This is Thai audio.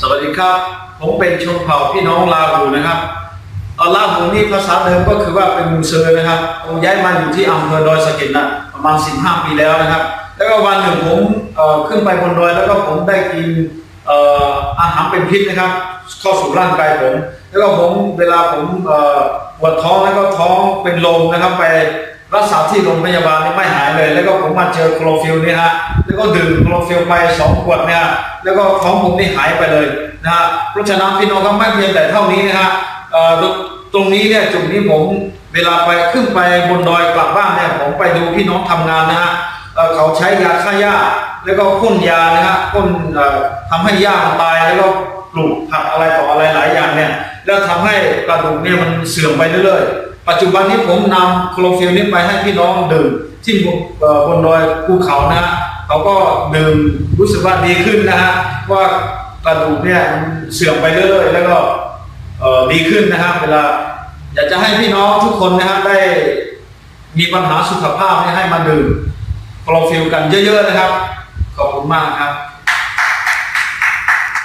สวัสดีครับ ผมเป็นชนเผ่าพี่น้องลาหูนะครับเอ่อลาหูนี่ภาษาเดิมก็คือว่าเป็นมูเซอร์นะครับผมย้ายมาอยู่ที่อำเภอดอยสะเก็ดนะประมาณ 15 ปีแล้วนะครับ แล้วก็วันหนึ่งผมเออขึ้นไปบนดอยแล้วก็ผมได้กิน อาหารเป็นพิษนะครับ เข้าสู่ร่างกายผม แล้วก็ผมเวลาผมปวดท้องแล้วก็ท้องเป็นลมนะครับ ไปรักษาที่โรงพยาบาลไม่หายเลย แล้วก็ผมมาเจอโคลฟิลนี่ฮะแล้วก็ดื่มโคลฟิลไปสองขวดเนี่ยแล้วก็ท้องผมนี่หายไปเลยนะฮะเพราะฉะนั้นพี่น้องก็ไม่เพียงแต่เท่านี้นะฮะตรงนี้เนี่ยจุดนี้ผมเวลาไปขึ้นไปบนดอยกลับบ้านเนี่ยผมไปดูพี่น้องทำงานนะฮะเอ่อเขาใช้ยาฆ่าหญ้า แล้วก็พ่นยานะฮะพ่นเอ่อทำให้หญ้ามันตายแล้วก็ปลูกผักอะไรต่ออะไรหลายอย่างเนี่ย แล้วทำให้กระดูกเนี่ยมันเสื่อมไปเรื่อยๆ ปัจจุบันนี้ผมนำโคลอฟิลนี้ไปให้พี่น้องดื่มที่บนดอยภูเขานะฮะเขาก็ดื่มรู้สึกว่าดีขึ้นนะฮะว่ากระดูกเนี่ยมันเสื่อมไปเรื่อยๆ แล้วก็ดีขึ้นนะฮะเวลาอยากจะให้พี่น้องทุกคนนะฮะได้มีปัญหาสุขภาพเนี่ยให้มาดื่มโคลอฟิลกันเยอะ ๆ นะครับ ขอบคุณมากครับ